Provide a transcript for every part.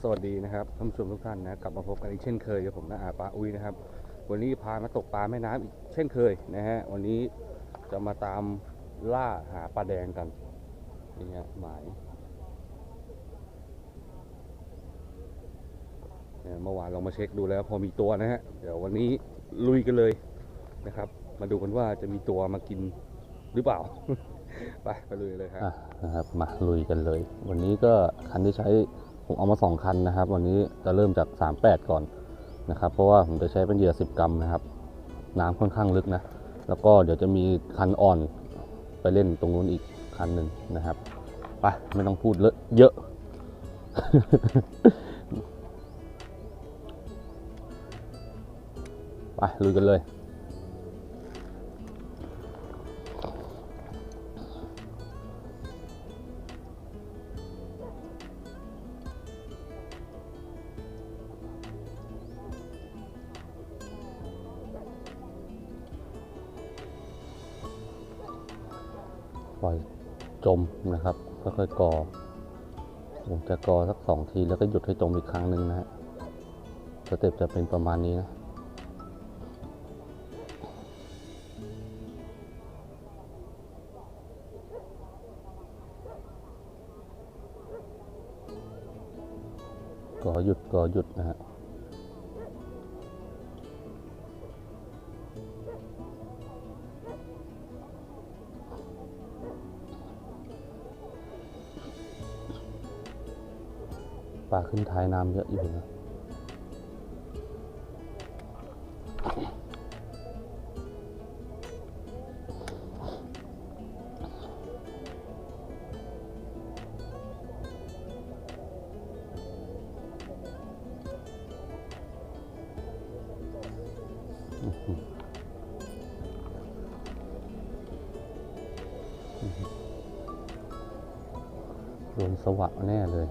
สวัสดีนะครับท่านผู้ชมทุกท่านนะกลับมาพบกันอีกเช่นเคยกับผมนะอาปาอุ้ยนะครับ วันนี้พามาตกปลาแม่น้ำอีกเช่นเคยนะฮะวันนี้จะมาตามล่าหาปลาแดงกันนี่ฮะหมายเนี่ยเมื่อวานเรามาเช็คดูแล้วพอมีตัวนะฮะเดี๋ยววันนี้ลุยกันเลยนะครับ มาดูกันว่าจะมีตัวมากินหรือเปล่าไปไปลุยเลยครับนะครับมาลุยกันเลย วันนี้ก็คันที่ใช้ ผมเอามาสองคันนะครับ วันนี้จะเริ่มจาก 38 ก่อนนะครับ เพราะว่าผมจะใช้เป็นเหยื่อ 10 กรัมนะครับ น้ำค่อนข้างลึกนะ แล้วก็เดี๋ยวจะมีคันอ่อนไปเล่นตรงนู้นอีกคันหนึ่งนะครับไปไม่ต้องพูดเลอะเยอะ ไปลุยกันเลย ค่อยๆกอผมจะกอสักสองทีแล้วก็หยุดให้จมอีกครั้งหนึ่งนะฮะสเต็ปจะเป็นประมาณนี้นะก่อหยุดก่อหยุดนะฮะาขึ้นท้ายน้ำเยอะอยู่นะโดนสวะแน่เลย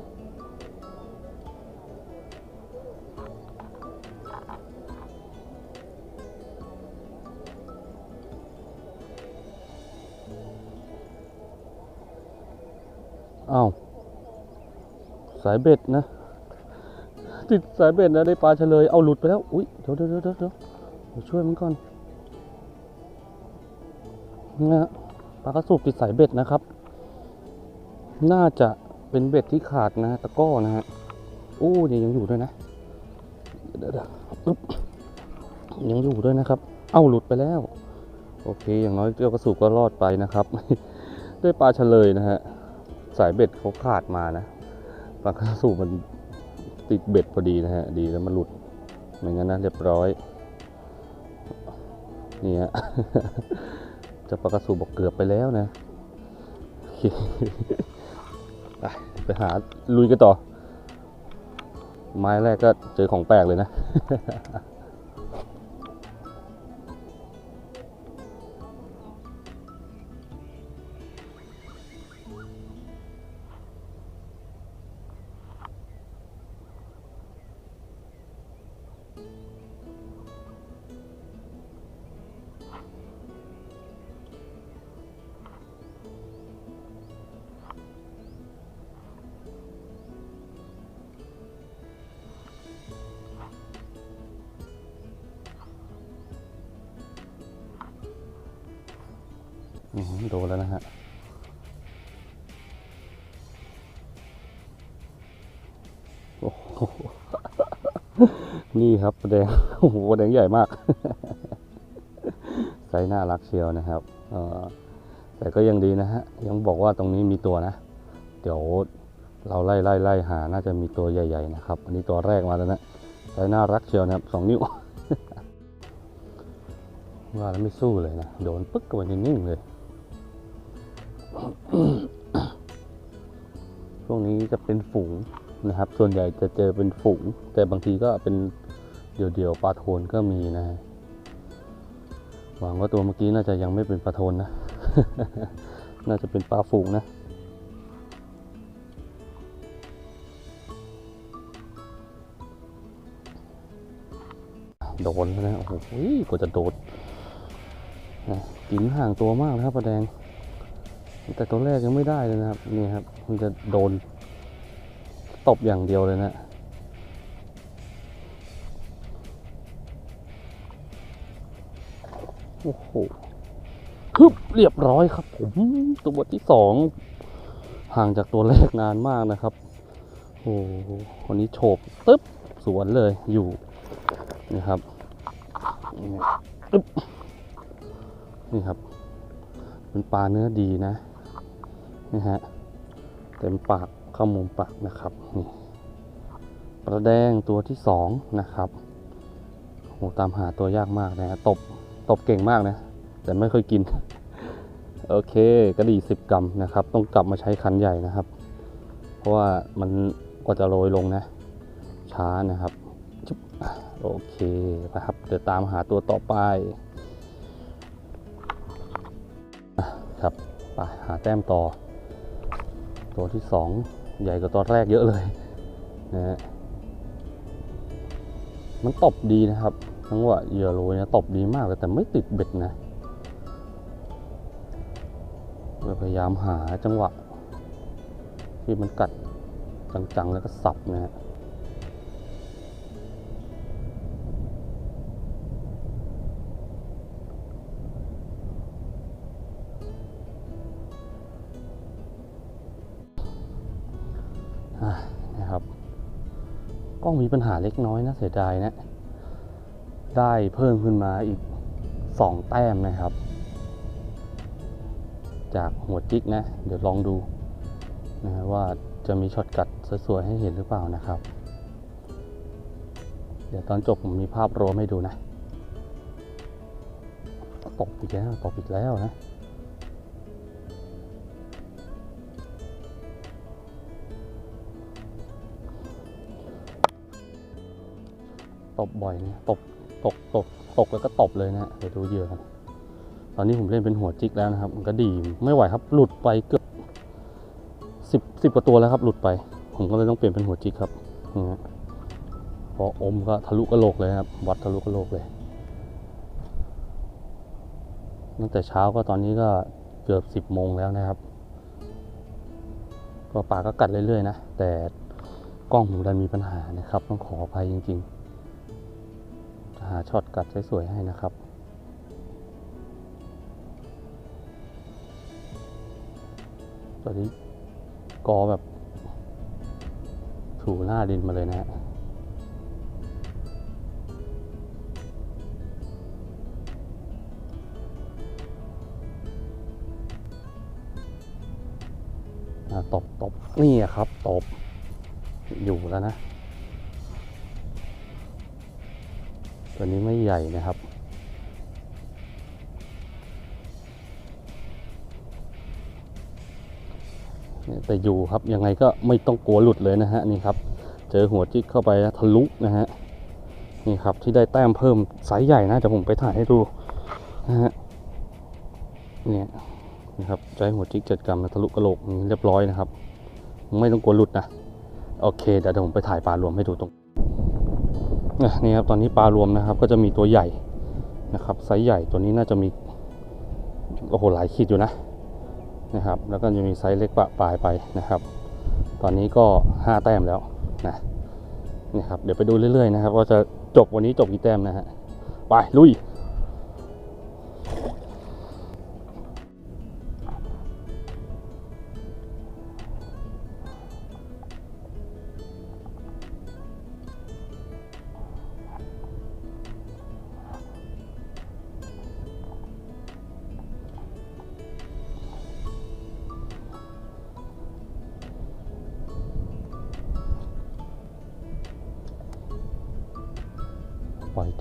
ายเบ็ดนะ ติดสายเบ็ดนะได้ปลาเฉลยเอาหลุดไปแล้ว อุ้ยเดี๋ยวเดี๋ยวเดี๋ยวเดี๋ยวช่วยมันก่อนนี่นะปลากระสุกติดสายเบ็ดนะครับ น่าจะเป็นเบ็ดที่ขาดนะตะก้อนะฮะโอ้ยังยังอยู่ด้วยนะเดี๋ยวยวอึ๊บยังอยู่ด้วยนะครับ เอ้าหลุดไปแล้ว โอเค อย่างน้อยเจ้ากระสุกก็รอดไปนะครับได้ปลาเฉลยนะฮะสายเบ็ดเขาขาดมานะ ปลากระสูบมันติดเบ็ดพอดีนะฮะ ดีแล้วมันหลุดไม่งั้นนะเรียบร้อย นี่ฮะจะปลากระสูบบอกเกือบไปแล้วนะไปหาลุยกันต่อ ไม้แรกก็เจอของแปลกเลยนะ โดนแล้วนะฮะโอ้โหนี่ครับปลาแดงโอ้โหปลาแดงใหญ่มากไซส์น่ารักเชียวนะครับเออแต่ก็ยังดีนะฮะยังบอกว่าตรงนี้มีตัวนะ เดี๋ยวเราไล่ไล่ไล่หาน่าจะมีตัวใหญ่ ๆ นะครับ อันนี้ตัวแรกมาแล้วนะไซส์น่ารักเชียวนะครับสองนิ้วว่าแล้วไม่สู้เลยนะ โดนปึ๊กกับมันนิ่งเลย วงนี้จะเป็นฝูงนะครับ ส่วนใหญ่จะเจอเป็นฝูง แต่บางทีก็เป็นเดี่ยวๆปลาโทนก็มีนะฮะหวังว่าตัวเมื่อกี้น่าจะยังไม่เป็นปลาโทนนะ น่าจะเป็นปลาฝูงนะโดนแล้วนะโอ้โหกว่าจะโดดนะกินห่างตัวมากนะครับปลาแดง แต่ตัวแรกยังไม่ได้เลยนะครับนี่ครับ มันจะโดน ตบอย่างเดียวเลยนะโอ้โหฮึบเรียบร้อยครับ ผมตัวที่สองห่างจากตัวแรกนานมากนะครับโอ้โหคนนี้โฉบตึ๊บสวนเลยอยู่นี่ครับนี่ครับ เป็นปลาเนื้อดีนะ นี่ฮะเต็มปากเข้ามุมปากนะครับนี่ปลาแดงตัวที่สองนะครับโหตามหาตัวยากมากนะฮะตบตบเก่งมากนะ แต่ไม่เคยกิน โอเคกระดี่สิบกรัมนะครับ ต้องกลับมาใช้คันใหญ่นะครับ เพราะว่ามันกว่าจะโรยลงนะ ช้านะครับโอเคครับเดี๋ยวตามหาตัวต่อไปอะครับไปหาแต้มต่อ ตัวที่สองใหญ่กว่าตัวแรกเยอะเลยนะฮะมันตบดีนะครับทั้งว่าเหยื่อโรยนะตบดีมากเลยแต่ไม่ติดเบ็ดนะเราพยายามหาจังหวะ ที่มันกัดจังๆแล้วก็สับนะฮะ ล้องมีปัญหาเล็กน้อยนะเสียดายนะ ได้เพิ่มขึ้นมาอีก 2 แต้มนะครับ จากหัวจิกนะ เดี๋ยวลองดูนะฮะว่าจะมีช็อตกัดสวยๆให้เห็นหรือเปล่านะครับ เดี๋ยวตอนจบผมมีภาพรวมให้ดูนะ ตกอีกแล้วตกอีกแล้วนะ ตบบ่อยนะตบตกตกตกแล้วก็ตบเลยนะเดี๋ยวดูเหยื่อกันตอนนี้ผมเล่นเป็นหัวจิกแล้วนะครับ มันก็ดีไม่ไหวครับ หลุดไปเกือบสิบสิบกว่าตัวแล้วครับ หลุดไป ผมก็เลยต้องเปลี่ยนเป็นหัวจิกครับนะฮะพออมก็ทะลุกระโหลกเลยครับวัดทะลุกระโหลกเลยตั้งแต่เช้าก็ตอนนี้ก็เกือบสิบโมงแล้วนะครับ ก็ป่าก็กัดเรื่อยๆนะแต่กล้องผมดันมีปัญหานะครับ ต้องขออภัยจริง ๆ หาช็อตกัดสวยๆให้นะครับ ตอนนี้กอแบบ ถูหน้าดินมาเลยนะฮะอ่ตบตบนี่ครับ ตบ อยู่แล้วนะ ตัวนี้ไม่ใหญ่นะครับ แต่อยู่ครับยังไงก็ไม่ต้องกลัวหลุดเลยนะฮะนี่ครับ เจอหัวจิกเข้าไปทะลุนะฮะนี่ครับที่ได้แต้มเพิ่มไซส์ใหญ่นะเดี๋ยวผมไปถ่ายให้ดูนะฮะเนี่ยนะครับใจหัวจิกเจ็ดกรัมนะทะลุกระโหลกเรียบร้อยนะครับ ไม่ต้องกลัวหลุดนะ โอเคเดี๋ยวผมไปถ่ายปลารวมให้ดูตรง นี่ครับตอนนี้ปลารวมนะครับ ก็จะมีตัวใหญ่นะครับไซส์ใหญ่ตัวนี้น่าจะมีโอ้โหหลายขีดอยู่นะนะครับ แล้วก็จะมีไซส์เล็กปะปลายไปนะครับ ตอนนี้ก็ 5 แต้มแล้วนะนี่ครับเดี๋ยวไปดูเรื่อยๆนะครับว่าจะจบวันนี้จบกี่แต้มนะฮะไปลุย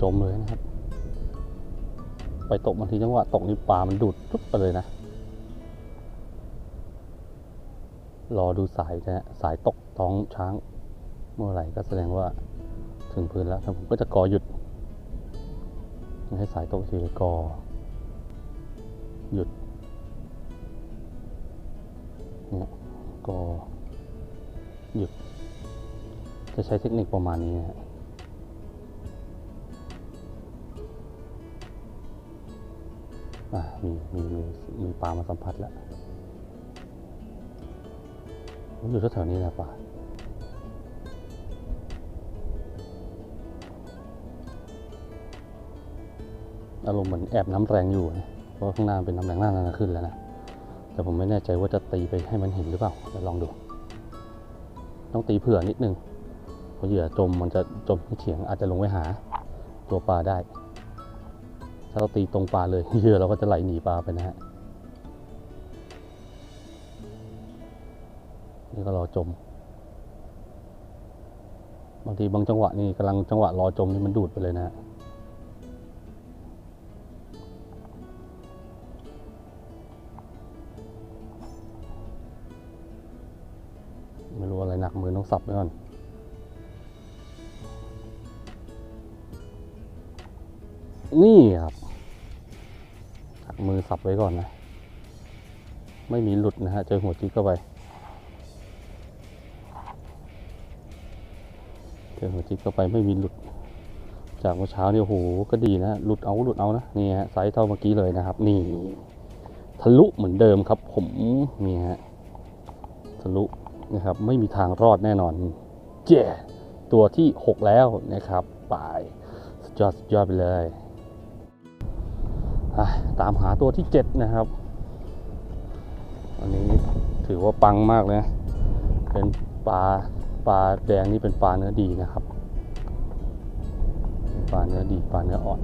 จมเลยนะครับ ไปตกบางทีจังหวะตกนี่ปลามันดูดปุ๊บไปเลยนะ รอดูสายนะสายตกท้องช้าง เมื่อไหร่ก็แสดงว่าถึงพื้นแล้วผมก็จะกอหยุด ให้สายตกทีกอ หยุดเนี่ยกอหยุด จะใช้เทคนิคประมาณนี้นะ มีมีมีมีปลามาสัมผัสแล้วอยู่แถวๆนี้แหละปลาอารมณ์เหมือนแอบน้ำแรงอยู่นะ เพราะข้างหน้าเป็นน้ำแรงหน้านั้นขึ้นแล้วนะ แต่ผมไม่แน่ใจว่าจะตีไปให้มันเห็นหรือเปล่าเดี๋ลองดู ต้องตีเผื่อนิดนึงเพราะเหยื่อจมมันจะจมที่เฉียงอาจจะลงไว้หาตัวปลาได้ ถ้าเราตีตรงปลาเลยเหยื่อเราก็จะไหลหนีปลาไปนะฮะนี่ก็รอจม บางทีบางจังหวะนี่กำลังจังหวะรอจมนี่มันดูดไปเลยนะฮะไม่รู้อะไรหนักมือต้องสับไว้ก่อนนี่ครับ มือสับไว้ก่อนนะ ไม่มีหลุดนะฮะ เจอหัวจิ๊กเข้าไป เจอหัวจิ๊กเข้าไปไม่มีหลุด จากเมื่อเช้าเนี่ยโอ้โหก็ดีนะหลุดเอาหลุดเอานะนี่ฮะไซส์เท่าเมื่อกี้เลยนะครับ นี่ทะลุเหมือนเดิมครับ ผมนี่ฮะทะลุนะครับ ไม่มีทางรอดแน่นอน เจ้ตัวที่ 6 แล้วนะครับ ไปสุดยอดสุดยอดไปเลย ตามหาตัวที่ 7 นะครับ อันนี้ถือว่าปังมากเลยนะเป็นปลาปลาแดงนี่เป็นปลาเนื้อดีนะครับ ปลาเนื้อดีปลาเนื้ออ่อน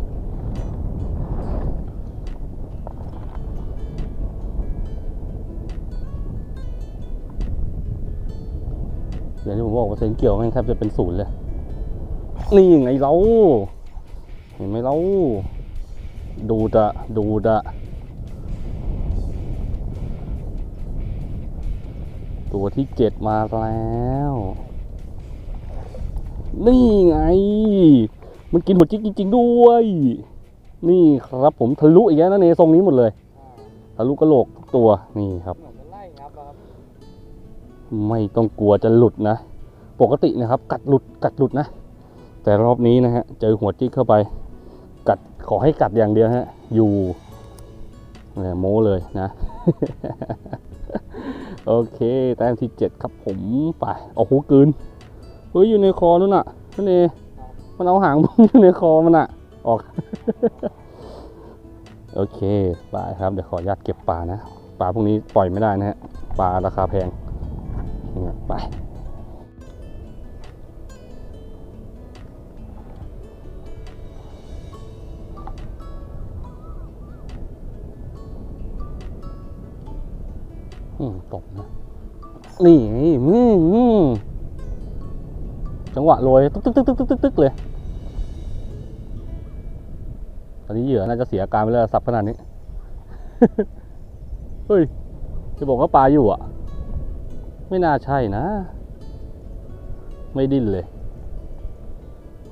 อย่างที่ผมบอกว่าเซนเกี่ยวแม่งแทบจะเป็นศูนย์เลย นี่ไงเรา เห็นไหมเรา ดูดะดูดะตัวที่เจ็ดมาแล้ว นี่ไง มันกินหมดจิ๊กจริงๆด้วย นี่ครับผมทะลุอีกแล้วนะเนทรงนี้หมดเลยทะลุกระโหลกทุกตัวนี่ครับเหมือนมันไล่งับแล้วครับ ไม่ต้องกลัวจะหลุดนะ ปกตินะครับ กัดหลุดกัดหลุดนะ แต่รอบนี้นะฮะเจอหัวจิ๊กเข้าไปกัด ขอให้กัดอย่างเดียวฮะ อยู่เนี่ยโม้เลยนะ โอเค แต้มที่ 7 ครับผมไปเอาหูกืนเฮ้ยอยู่ในคอนู่นน่ะนั่นเองมันเอาหางมันอยู่ในคอมันอะ ออก โอเคไปครับ เดี๋ยวขออนุญาตเก็บปลานะ ปลาพวกนี้ปล่อยไม่ได้นะฮะ ปลาราคาแพง ไป อืมตกนะนี่ไงอืมอืมจังหวะโรยตึ๊กตึ๊กตึ๊กตึ๊กตึ๊กตึ๊กเลย ตอนนี้เหยื่อน่าจะเสียการไปแล้วสับขนาดนี้ เฮ้ย จะบอกว่าปลาอยู่อะ ไม่น่าใช่นะ ไม่ดิ้นเลย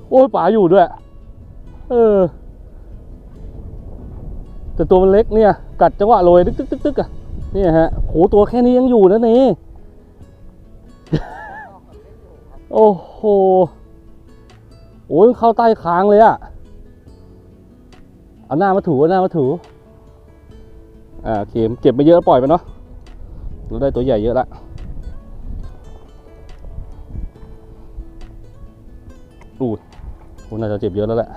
โอ้ยปลาอยู่ด้วย เออ แต่ตัวมันเล็กเนี่ย กัดจังหวะโรยตึ๊กตึ๊กตึกตึกอะ เนี่ยฮะโหตัวแค่นี้ยังอยู่นะเน่โอ้โหโอ้ยเข้าใต้คางเลยอะเอาหน้ามาถูเอาหน้ามาถูอ่าโอเคเก็บไปเยอะแล้วปล่อยไปเนาะเราได้ตัวใหญ่เยอะละอู้หูน่าจะเจ็บเยอะแล้วแหละ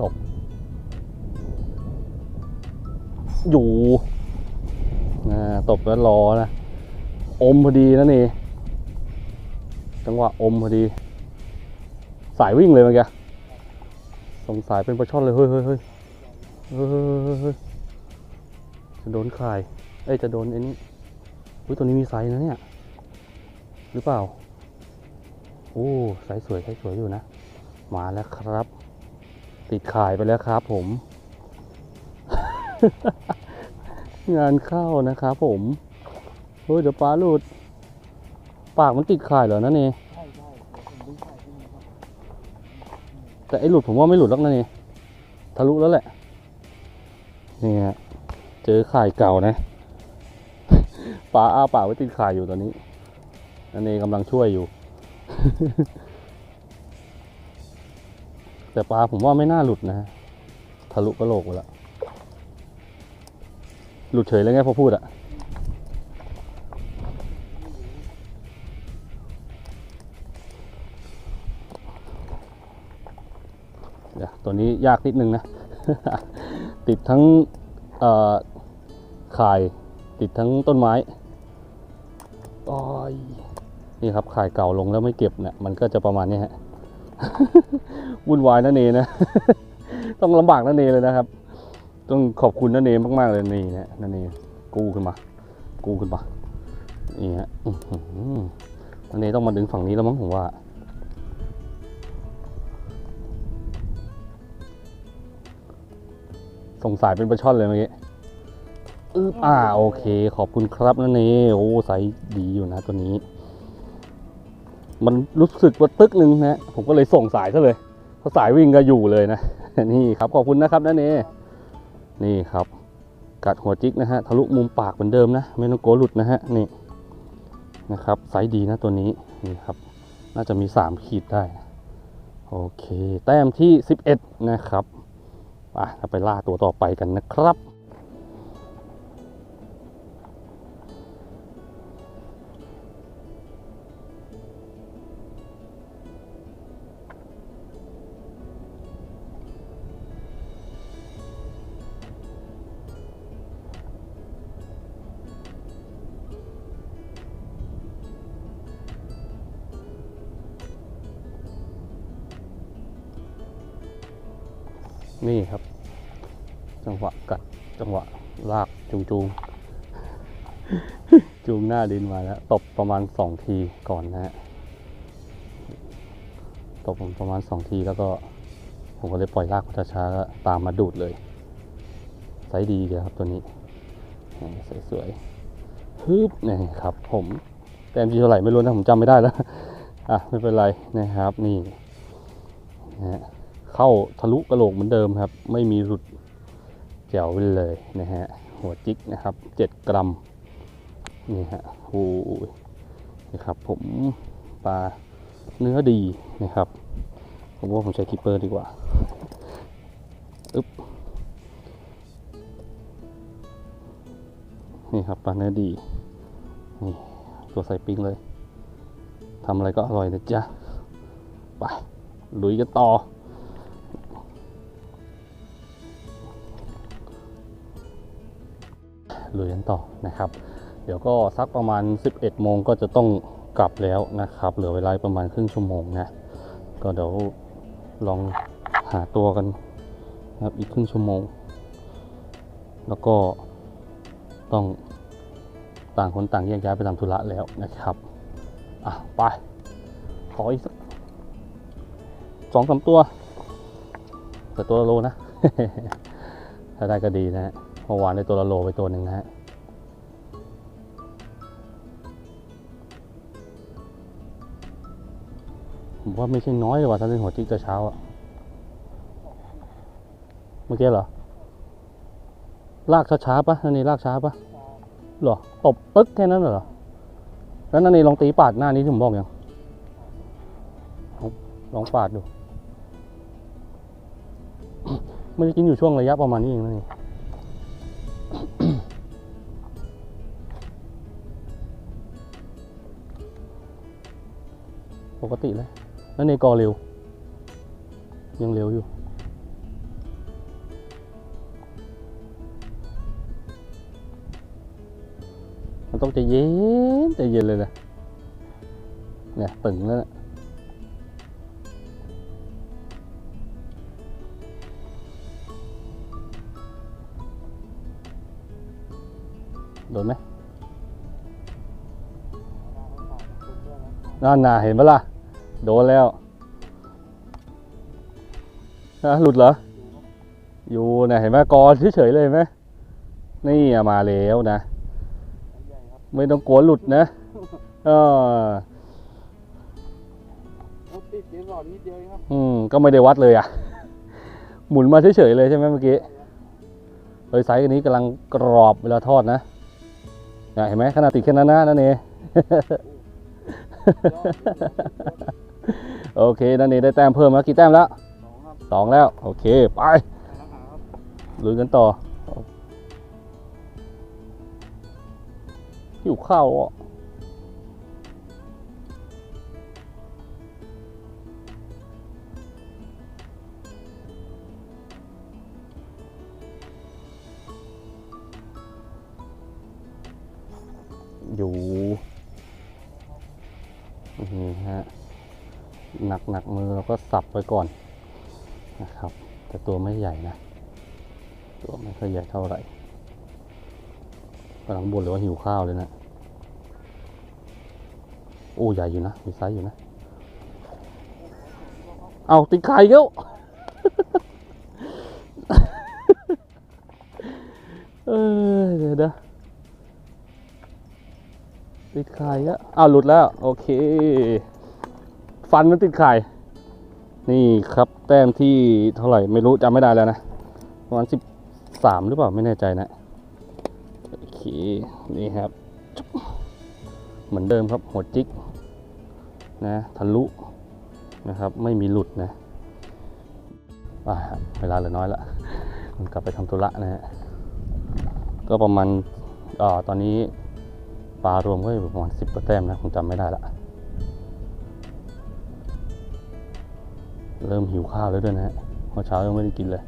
ตก อยู่ตบแล้วรอนะ อมพอดีนะนี่ จังหวะอมพอดี สายวิ่งเลยเมื่อกี้สงสายเป็นปลาช่อนเลย เฮ้ยเฮ้ยเฮ้ยจะโดนคายเอ้ย จะโดนไอ้นี่อุ้ยตัวนี้มีไซส์นะเนี่ย หรือเปล่า โอ้ ไซส์สวยไซส์สวยอยู่นะ มาแล้วครับ ติดข่ายไปแล้วครับผม งานเข้านะครับผมเฮ้ยเดี๋ยวปลาหลุด ปากมันติดข่ายเหรอนั่นเองใช่ยขึ้นแต่ไอหลุดผมว่าไม่หลุดหรอกนั่นเองทะลุแล้วแหละ นี่ฮะเจอข่ายเก่านะปลาอ้าปากไว้ติดข่ายอยู่ตอนนี้นั่นเองกำลังช่วยอยู่ แต่ปลาผมว่าไม่น่าหลุดนะทะลุกระโหลกไปละหลุดเฉยเลยไงพอพูดอะเดี๋ยตัวนี้ยากนิดนึงนะ ติดทั้งข่ายติดทั้งต้นไม้นี่ครับข่ายเก่าลงแล้วไม่เก็บเนะี่ยมันก็จะประมาณนี้ฮะ วุ่นวายนั่นเองนะ ต้องลำบากนั่นเองเลยนะครับ ต้องขอบคุณนั่นเองมากๆเลยนี่นะนั่นเองกู้ขึ้นมา กู้ขึ้นมานี่ฮะอื้อหือนั่นต้องมาดึงฝั่งนี้แล้วมั้งผมว่าสงสายเป็นปลาช่อนเลยเมื่อกี้อึ๊บอ่าโอเค ขอบคุณครับนั่นเองโอ้ไซส์ดีอยู่นะตัวนี้ มันรู้สึกว่าตึกหนึ่งนะผมก็เลยส่งสายซะเลยเพราะสายวิ่งก็อยู่เลยนะ นี่ครับขอบคุณนะครับนั่นเองนี่ครับ กัดหัวจิกนะฮะทะลุมุมปากเหมือนเดิมนะไม่ต้องโกหลุดนะฮะนี่นะครับไซส์ดีนะตัวนี้นี่ครับ น่าจะมี 3 ขีดได้ โอเค แต้มที่ 11 นะครับอะเราไปล่าตัวต่อไปกันนะครับ นี่ครับ จังหวะกัดจังหวะลากจูงจูงจูงหน้าดินมาแล้วตบประมาณสองทีก่อนนะฮะตบประมาณสองทีแล้วก็ ผมก็เลยปล่อยลากช้าๆตามมาดูดเลยไซส์ดีเลยครับตัวนี้สวยๆฮึบนี่ครับ ผมแต้มทีเท่าไหร่ไม่รู้นะผมจำไม่ได้แล้วอะไม่เป็นไรนะครับนี่นะฮะ เข้าทะลุกระโหลกเหมือนเดิมครับ ไม่มีหลุดแจ๋วไปเลยนะฮะ หัวจิกนะครับ 7 กรัม นี่ฮะโอ้ยนี่ครับ ผมปลาเนื้อดีนะครับ ผมว่าผมใช้คิปเปอร์ดีกว่าอึ๊บนี่ครับปลาเนื้อดี นี่ตัวใส่ปิ้งเลยทำอะไรก็อร่อยนะจ๊ะ ไปลุยกันต่อ ลุยกันต่อนะครับ เดี๋ยวก็สักประมาณ 11 โมงก็จะต้องกลับแล้วนะครับ เหลือเวลาประมาณครึ่งชั่วโมงนะ ก็เดี๋ยวลองหาตัวกันนะครับอีกครึ่งชั่วโมง แล้วก็ต้องต่างคนต่างแยกย้ายไปทำธุระแล้วนะครับ อะไป ขออีกสักสองสามตัว แต่ตัวโลนะ ถ้าได้ก็ดีนะฮะ มื่อวานได้ตัวละโลไปตัวหนึ่งนะฮะผมว่าไม่ใช่น้อยเลยว่ะถ้าเป็นหัวจิกแต่เช้าอะเมื่อกี้เหรอ ลากช้าๆปะนันนี่ลากช้าปะหรอ ตบปึ๊กแค่นั้นเหรอ แล้วนันนี่ลองตีปาดหน้านี้ที่ผมบอกยัง ลองปาดดู มันจะกินอยู่ช่วงระยะประมาณนี้เองนะนี่ ปกติเลย แล้วในกอเร็ว ยังเร็วอยู่ มันต้องใจเย็นใจเย็นเลยนะเนี่ยตึงแล้วนะโดนไหมนั่นน่ะเห็นปะล่ะ โดนแล้วนะหลุดเหรอ อยู่นะเห็นไหมกอเฉยๆเลยเห็นไหมนี่อะมาแล้วนะ ไม่ต้องกลัวหลุดนะเออรถติดเดี๋ยวก่อนนิดเดียวเองครับ อืม ก็ไม่ได้วัดเลยอะ หมุนมาเฉยๆเลยใช่ไหมเมื่อกี้เฮ้ยไซส์อันนี้กำลังกรอบเวลาทอดนะเนี่ยเห็นไหมขนาดติดแค่นั้นนะนั่นเอง โอเคนั่นเองได้แต้มเพิ่มแล้วกี่แต้มแล้วสองสองแล้ว โอเค ไปแล้วหาครับลุยกันต่อหิวข้าวอะ นักมือเราก็สับไว้ก่อนนะครับ แต่ตัวไม่ใหญ่นะ ตัวไม่ค่อยใหญ่เท่าไหร่กำลังบ่นเลยว่าหิวข้าวเลยนะ โอ้ใหญ่อยู่นะ มีไซส์อยู่นะ เอาติดไข่เกี้วเออเดี๋ยวนะติดไข่อะอ้าวหลุดแล้ว โอเค ฟันมันติดไข่ นี่ครับแต้มที่เท่าไหร่ไม่รู้จำไม่ได้แล้วนะประมาณสิบสามหรือเปล่าไม่แน่ใจนะโอเคนี่ครับเหมือนเดิมครับหัวจิกนะทะลุนะครับไม่มีหลุดนะเวลาเหลือน้อยละกลับไปทำธุระนะฮะก็ประมาณอ่าตอนนี้ปลารวมก็อยู่ประมาณสิบกว่าแต้มนะผมจำไม่ได้ละ เริ่มหิวข้าวแล้วด้วยนะฮะเมื่อเช้ายังไม่ได้กินเลย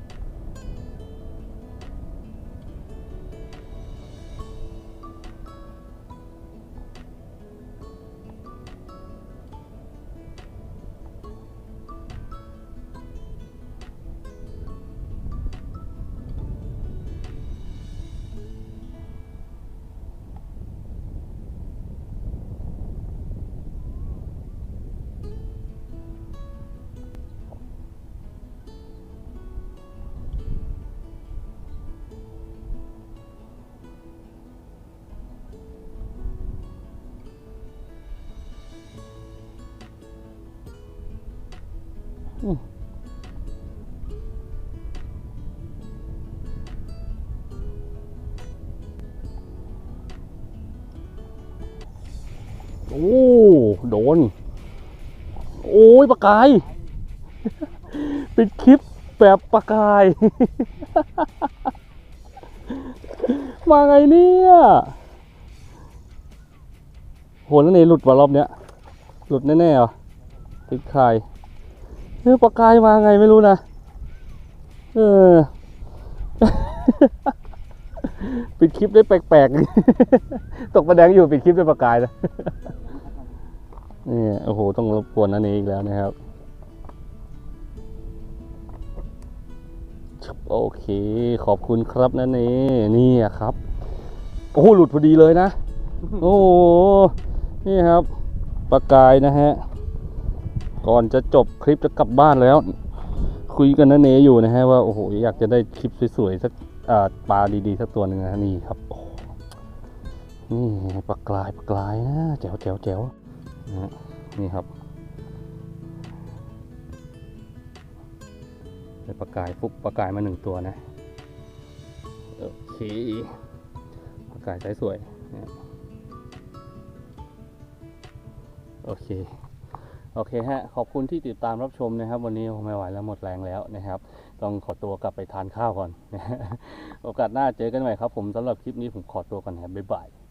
โอ้โดน โอ้ยปากกายปิดคลิปแบบปากกาย มาไงเนี่ยโหแล้วนี่หลุดว่ารอบเนี้ย หลุดแน่ๆหรอติดคายเออปากกายมาไงไม่รู้นะ เออ ปิดคลิปได้แปลกๆ ตกประแดงอยู่ปิดคลิปด้วยปากกายนะนี่โอ้โห ต้องรบกวนนันเองอีกแล้วนะครับโอเค ขอบคุณครับนันเอนี่อะครับ โอ้โหหลุดพอดีเลยนะ โอ้โห นี่ครับปากกายนะฮะ ก่อนจะจบคลิปจะกลับบ้านแล้ว คุยกันนันเออยู่นะฮะว่า โอ้โห อยากจะได้คลิปสวยๆสักอ่า ปลาดีๆสักตัวหนึ่งนะนี่ครับโอ้โหนี่ปลากลายปลากลายนะแจ๋วแจ๋วแจ๋วนะนี่ครับได้ปลากายปุ๊บปลากายมาหนึ่งตัวนะโอเคปลากายใช้สวยโอเคโอเคฮะขอบคุณที่ติดตามรับชมนะครับ วันนี้ผมไม่ไหวแล้วหมดแรงแล้วนะครับ ต้องขอตัวกลับไปทานข้าวก่อน โอกาสหน้าเจอกันใหม่ครับผมสำหรับคลิปนี้ผมขอตัวก่อนนะครับบ๊ายบาย